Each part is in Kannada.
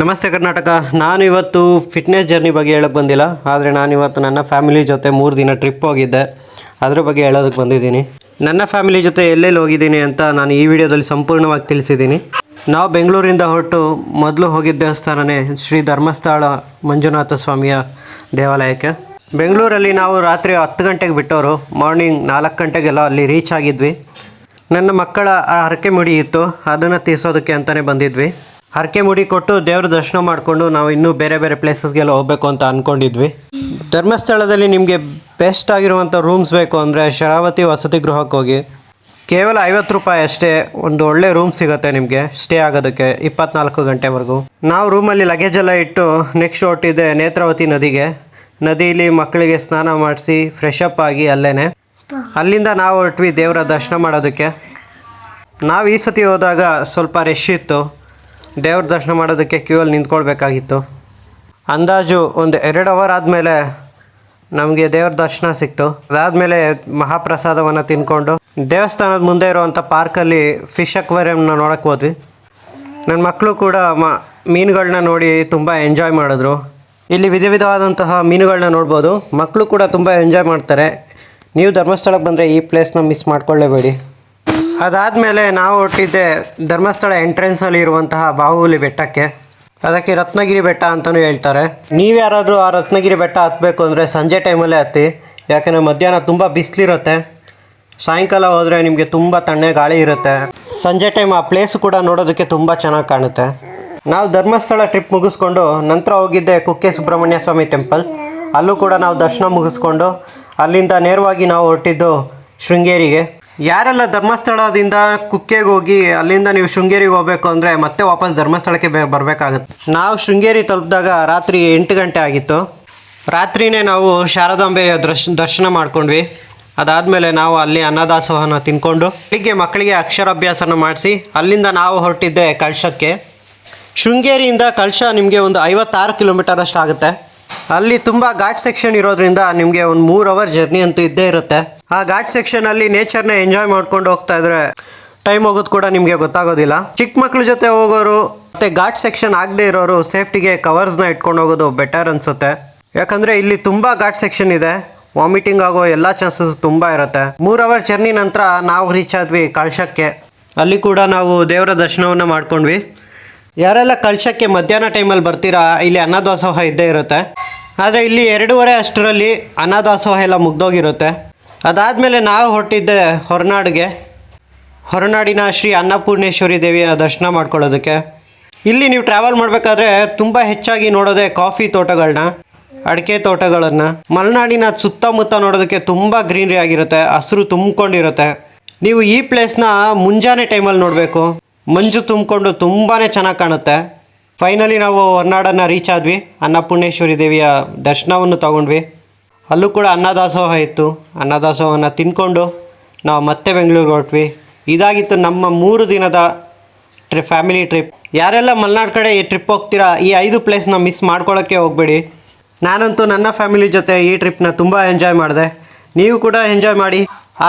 ನಮಸ್ತೆ ಕರ್ನಾಟಕ. ನಾನು ಇವತ್ತು ಫಿಟ್ನೆಸ್ ಜರ್ನಿ ಬಗ್ಗೆ ಹೇಳೋಕ್ಕೆ ಬಂದಿಲ್ಲ. ಆದರೆ ನಾನು ಇವತ್ತು ನನ್ನ ಫ್ಯಾಮಿಲಿ ಜೊತೆ ಮೂರು ದಿನ ಟ್ರಿಪ್ ಹೋಗಿದ್ದೆ. ಅದ್ರ ಬಗ್ಗೆ ಹೇಳೋದಕ್ಕೆ ಬಂದಿದ್ದೀನಿ. ನನ್ನ ಫ್ಯಾಮಿಲಿ ಜೊತೆ ಎಲ್ಲೆಲ್ಲಿ ಹೋಗಿದ್ದೀನಿ ಅಂತ ನಾನು ಈ ವಿಡಿಯೋದಲ್ಲಿ ಸಂಪೂರ್ಣವಾಗಿ ತಿಳಿಸಿದ್ದೀನಿ. ನಾವು ಬೆಂಗಳೂರಿಂದ ಹೊರಟು ಮೊದಲು ಹೋಗಿದ್ದ ದೇವಸ್ಥಾನನೇ ಶ್ರೀ ಧರ್ಮಸ್ಥಳ ಮಂಜುನಾಥ ಸ್ವಾಮಿಯ ದೇವಾಲಯಕ್ಕೆ. ಬೆಂಗಳೂರಲ್ಲಿ ನಾವು ರಾತ್ರಿ ಹತ್ತು ಗಂಟೆಗೆ ಬಿಟ್ಟವರು. ಮಾರ್ನಿಂಗ್ ನಾಲ್ಕು ಗಂಟೆಗೆಲ್ಲ ಅಲ್ಲಿ ರೀಚ್ ಆಗಿದ್ವಿ. ನನ್ನ ಮಕ್ಕಳ ಹರಕೆ ಮುಡಿ ಇತ್ತು. ಅದನ್ನು ತೀರಿಸೋದಕ್ಕೆ ಅಂತಲೇ ಬಂದಿದ್ವಿ. ಹರಕೆ ಮುಡಿ ಕೊಟ್ಟು ದೇವ್ರ ದರ್ಶನ ಮಾಡಿಕೊಂಡು ನಾವು ಇನ್ನೂ ಬೇರೆ ಬೇರೆ ಪ್ಲೇಸಸ್ಗೆಲ್ಲ ಹೋಗಬೇಕು ಅಂತ ಅಂದ್ಕೊಂಡಿದ್ವಿ ಧರ್ಮಸ್ಥಳದಲ್ಲಿ ನಿಮಗೆ ಬೆಸ್ಟ್ ಆಗಿರುವಂಥ ರೂಮ್ಸ್ ಬೇಕು ಅಂದರೆ ಶರಾವತಿ ವಸತಿ ಗೃಹಕ್ಕೆ ಹೋಗಿ. ಕೇವಲ ಐವತ್ತು ರೂಪಾಯಿ ಅಷ್ಟೇ ಒಂದು ಒಳ್ಳೆ ರೂಮ್ ಸಿಗುತ್ತೆ ನಿಮಗೆ ಸ್ಟೇ ಆಗೋದಕ್ಕೆ ಇಪ್ಪತ್ನಾಲ್ಕು ಗಂಟೆವರೆಗೂ. ನಾವು ರೂಮಲ್ಲಿ ಲಗೇಜ್ ಎಲ್ಲ ಇಟ್ಟು ನೆಕ್ಸ್ಟ್ ಹೊಟ್ಟಿದೆ ನೇತ್ರಾವತಿ ನದಿಗೆ. ನದಿಯಲ್ಲಿ ಮಕ್ಕಳಿಗೆ ಸ್ನಾನ ಮಾಡಿಸಿ ಫ್ರೆಶ್ ಅಪ್ ಆಗಿ ಅಲ್ಲೇ ಅಲ್ಲಿಂದ ನಾವು ಹೊರಟ್ವಿ ದೇವರ ದರ್ಶನ ಮಾಡೋದಕ್ಕೆ. ನಾವು ಈ ಸತಿ ಹೋದಾಗ ಸ್ವಲ್ಪ ರಶ್ ಇತ್ತು. ದೇವ್ರ ದರ್ಶನ ಮಾಡೋದಕ್ಕೆ ಕ್ಯೂ ಅಲ್ಲಿ ನಿಂತ್ಕೊಳ್ಬೇಕಾಗಿತ್ತು. ಅಂದಾಜು ಒಂದು ಎರಡು ಅವರ್ ಆದಮೇಲೆ ನಮಗೆ ದೇವ್ರ ದರ್ಶನ ಸಿಕ್ತು. ಅದಾದಮೇಲೆ ಮಹಾಪ್ರಸಾದವನ್ನು ತಿನ್ಕೊಂಡು ದೇವಸ್ಥಾನದ ಮುಂದೆ ಇರುವಂಥ ಪಾರ್ಕಲ್ಲಿ ಫಿಶ್ ಅಕ್ವೇರಿಯಂನ ನೋಡೋಕ್ಕೆ ಹೋದ್ವಿ. ನನ್ನ ಮಕ್ಕಳು ಕೂಡ ಮ ಮೀನುಗಳನ್ನ ನೋಡಿ ತುಂಬ ಎಂಜಾಯ್ ಮಾಡಿದ್ರು. ಇಲ್ಲಿ ವಿಧ ವಿಧವಾದಂತಹ ಮೀನುಗಳನ್ನ ನೋಡ್ಬೋದು. ಮಕ್ಕಳು ಕೂಡ ತುಂಬ ಎಂಜಾಯ್ ಮಾಡ್ತಾರೆ. ನೀವು ಧರ್ಮಸ್ಥಳಕ್ಕೆ ಬಂದರೆ ಈ ಪ್ಲೇಸ್ನ ಮಿಸ್ ಮಾಡ್ಕೊಳ್ಳೇಬೇಡಿ. ಅದಾದಮೇಲೆ ನಾವು ಹೊರಟಿದ್ದೆ ಧರ್ಮಸ್ಥಳ ಎಂಟ್ರೆನ್ಸಲ್ಲಿ ಇರುವಂತಹ ಬಾಹುಬಲಿ ಬೆಟ್ಟಕ್ಕೆ. ಅದಕ್ಕೆ ರತ್ನಗಿರಿ ಬೆಟ್ಟ ಅಂತಲೂ ಹೇಳ್ತಾರೆ. ನೀವು ಯಾರಾದರೂ ಆ ರತ್ನಗಿರಿ ಬೆಟ್ಟ ಹತ್ತಬೇಕು ಅಂದರೆ ಸಂಜೆ ಟೈಮಲ್ಲೇ ಹತ್ತಿ. ಯಾಕೆಂದರೆ ಮಧ್ಯಾಹ್ನ ತುಂಬ ಬಿಸಿಲಿರುತ್ತೆ. ಸಾಯಂಕಾಲ ಹೋದರೆ ನಿಮಗೆ ತುಂಬ ತಣ್ಣೆ ಗಾಳಿ ಇರುತ್ತೆ. ಸಂಜೆ ಟೈಮ್ ಆ ಪ್ಲೇಸ್ ಕೂಡ ನೋಡೋದಕ್ಕೆ ತುಂಬ ಚೆನ್ನಾಗಿ ಕಾಣುತ್ತೆ. ನಾವು ಧರ್ಮಸ್ಥಳ ಟ್ರಿಪ್ ಮುಗಿಸ್ಕೊಂಡು ನಂತರ ಹೋಗಿದ್ದೆ ಕುಕ್ಕೆ ಸುಬ್ರಹ್ಮಣ್ಯ ಸ್ವಾಮಿ ಟೆಂಪಲ್ ಅಲ್ಲೂ ಕೂಡ ನಾವು ದರ್ಶನ ಮುಗಿಸ್ಕೊಂಡು ಅಲ್ಲಿಂದ ನೇರವಾಗಿ ನಾವು ಹೊರಟಿದ್ದು ಶೃಂಗೇರಿಗೆ. ಯಾರೆಲ್ಲ ಧರ್ಮಸ್ಥಳದಿಂದ ಕುಕ್ಕೆಗೆ ಹೋಗಿ ಅಲ್ಲಿಂದ ನೀವು ಶೃಂಗೇರಿಗೆ ಹೋಗಬೇಕು ಅಂದರೆ ಮತ್ತೆ ವಾಪಸ್ ಧರ್ಮಸ್ಥಳಕ್ಕೆ ಬರಬೇಕಾಗುತ್ತೆ. ನಾವು ಶೃಂಗೇರಿ ತಲುಪಿದಾಗ ರಾತ್ರಿ ಎಂಟು ಗಂಟೆ ಆಗಿತ್ತು. ರಾತ್ರಿನೇ ನಾವು ಶಾರದಾಂಬೆಯ ದರ್ಶ್ ದರ್ಶನ ಮಾಡ್ಕೊಂಡ್ವಿ. ಅದಾದಮೇಲೆ ನಾವು ಅಲ್ಲಿ ಅನ್ನದಾಸೋಹನ ತಿನ್ಕೊಂಡು ಬೆಳಿಗ್ಗೆ ಮಕ್ಕಳಿಗೆ ಅಕ್ಷರಾಭ್ಯಾಸನ ಮಾಡಿಸಿ ಅಲ್ಲಿಂದ ನಾವು ಹೊರಟಿದ್ದೆ ಕಳಶಕ್ಕೆ ಶೃಂಗೇರಿಯಿಂದ ಕಳಶ ನಿಮಗೆ ಒಂದು ಐವತ್ತಾರು ಕಿಲೋಮೀಟರ್ ಅಷ್ಟು ಆಗುತ್ತೆ. ಅಲ್ಲಿ ತುಂಬ ಘಾಟ್ ಸೆಕ್ಷನ್ ಇರೋದ್ರಿಂದ ನಿಮಗೆ ಒಂದು ಮೂರು ಅವರ್ ಜರ್ನಿ ಅಂತೂ ಇದ್ದೇ ಇರುತ್ತೆ. ಆ ಘಾಟ್ ಸೆಕ್ಷನಲ್ಲಿ ನೇಚರ್ನ ಎಂಜಾಯ್ ಮಾಡ್ಕೊಂಡು ಹೋಗ್ತಾ ಇದ್ರೆ ಟೈಮ್ ಹೋಗೋದು ಕೂಡ ನಿಮಗೆ ಗೊತ್ತಾಗೋದಿಲ್ಲ. ಚಿಕ್ಕ ಮಕ್ಳ ಜೊತೆ ಹೋಗೋರು ಮತ್ತು ಘಾಟ್ ಸೆಕ್ಷನ್ ಆಗದೆ ಇರೋರು ಸೇಫ್ಟಿಗೆ ಕವರ್ಸ್ನ ಇಟ್ಕೊಂಡು ಹೋಗೋದು ಬೆಟರ್ ಅನ್ಸುತ್ತೆ. ಯಾಕಂದರೆ ಇಲ್ಲಿ ತುಂಬ ಘಾಟ್ ಸೆಕ್ಷನ್ ಇದೆ. ವಾಮಿಟಿಂಗ್ ಆಗೋ ಎಲ್ಲ ಚಾನ್ಸಸ್ ತುಂಬ ಇರುತ್ತೆ. ಮೂರ್ ಅವರ್ ಜರ್ನಿ ನಂತರ ನಾವು ರೀಚ್ ಆದ್ವಿ ಕಳ್ಶಕ್ಕೆ ಅಲ್ಲಿ ಕೂಡ ನಾವು ದೇವರ ದರ್ಶನವನ್ನು ಮಾಡ್ಕೊಂಡ್ವಿ. ಯಾರೆಲ್ಲ ಕಳಶಕ್ಕೆ ಮಧ್ಯಾಹ್ನ ಟೈಮಲ್ಲಿ ಬರ್ತೀರಾ, ಇಲ್ಲಿ ಅನ್ನದಾಸೋಹ ಇದ್ದೇ ಇರುತ್ತೆ. ಆದರೆ ಇಲ್ಲಿ ಎರಡೂವರೆ ಅಷ್ಟರಲ್ಲಿ ಅನ್ನದಾಸೋಹ ಎಲ್ಲ ಮುಗ್ದೋಗಿರುತ್ತೆ. ಅದಾದಮೇಲೆ ನಾವು ಹೊರಟಿದ್ದೆ ಹೊರನಾಡಿಗೆ, ಹೊರನಾಡಿನ ಶ್ರೀ ಅನ್ನಪೂರ್ಣೇಶ್ವರಿ ದೇವಿಯ ದರ್ಶನ ಮಾಡ್ಕೊಳ್ಳೋದಕ್ಕೆ. ಇಲ್ಲಿ ನೀವು ಟ್ರಾವೆಲ್ ಮಾಡಬೇಕಾದ್ರೆ ತುಂಬ ಹೆಚ್ಚಾಗಿ ನೋಡೋದೇ ಕಾಫಿ ತೋಟಗಳನ್ನ ಅಡಿಕೆ ತೋಟಗಳನ್ನು. ಮಲೆನಾಡಿನ ಸುತ್ತಮುತ್ತ ನೋಡೋದಕ್ಕೆ ತುಂಬ ಗ್ರೀನರಿ ಆಗಿರುತ್ತೆ, ಹಸಿರು ತುಂಬಿಕೊಂಡಿರುತ್ತೆ. ನೀವು ಈ ಪ್ಲೇಸ್ನ ಮುಂಜಾನೆ ಟೈಮಲ್ಲಿ ನೋಡಬೇಕು. ಮಂಜು ತುಂಬಿಕೊಂಡು ತುಂಬಾ ಚೆನ್ನಾಗಿ ಕಾಣುತ್ತೆ. ಫೈನಲಿ ನಾವು ಹೊರನಾಡನ್ನು ರೀಚ್ ಆದ್ವಿ. ಅನ್ನಪೂರ್ಣೇಶ್ವರಿ ದೇವಿಯ ದರ್ಶನವನ್ನು ತಗೊಂಡ್ವಿ. ಅಲ್ಲೂ ಕೂಡ ಅನ್ನದಾಸೋಹ ಇತ್ತು. ಅನ್ನದಾಸೋಹವನ್ನು ತಿನ್ಕೊಂಡು ನಾವು ಮತ್ತೆ ಬೆಂಗಳೂರಿಗೆ ಹೊರಟ್ವಿ. ಇದಾಗಿತ್ತು ನಮ್ಮ ಮೂರು ದಿನದ ಟ್ರಿಪ್ ಫ್ಯಾಮಿಲಿ ಟ್ರಿಪ್ ಯಾರೆಲ್ಲ ಮಲೆನಾಡು ಕಡೆ ಈ ಟ್ರಿಪ್ ಹೋಗ್ತೀರಾ, ಈ ಐದು ಪ್ಲೇಸ್ನ ಮಿಸ್ ಮಾಡ್ಕೊಳ್ಳೋಕ್ಕೆ ಹೋಗಬೇಡಿ. ನಾನಂತೂ ನನ್ನ ಫ್ಯಾಮಿಲಿ ಜೊತೆ ಈ ಟ್ರಿಪ್ನ ತುಂಬ ಎಂಜಾಯ್ ಮಾಡಿದೆ. ನೀವು ಕೂಡ ಎಂಜಾಯ್ ಮಾಡಿ,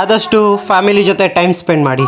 ಆದಷ್ಟು ಫ್ಯಾಮಿಲಿ ಜೊತೆ ಟೈಮ್ ಸ್ಪೆಂಡ್ ಮಾಡಿ.